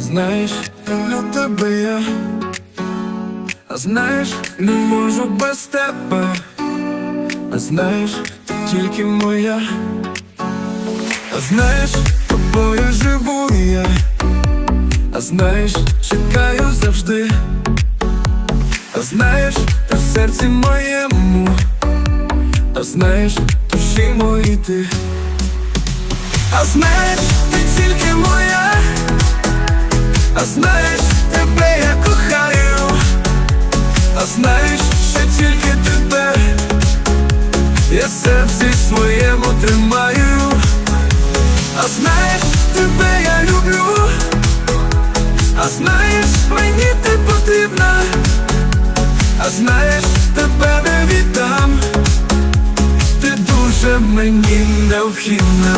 знаєш, люблю тебе я, а знаєш, не можу без тебе, а знаєш, ти тільки моя, а знаєш, тобою живу я, а знаєш, чекаю завжди, а знаєш, ти в серці моєму, а знаєш, душі мої ти. А знаєш, ти тільки моя, а знаєш, тебе я кохаю, а знаєш, що тільки тебе. Я серці своєму тримаю, а знаєш, тебе я люблю, а знаєш, мені ти потрібна, а знаєш, тебе не віддам, ти дуже мені необхідна.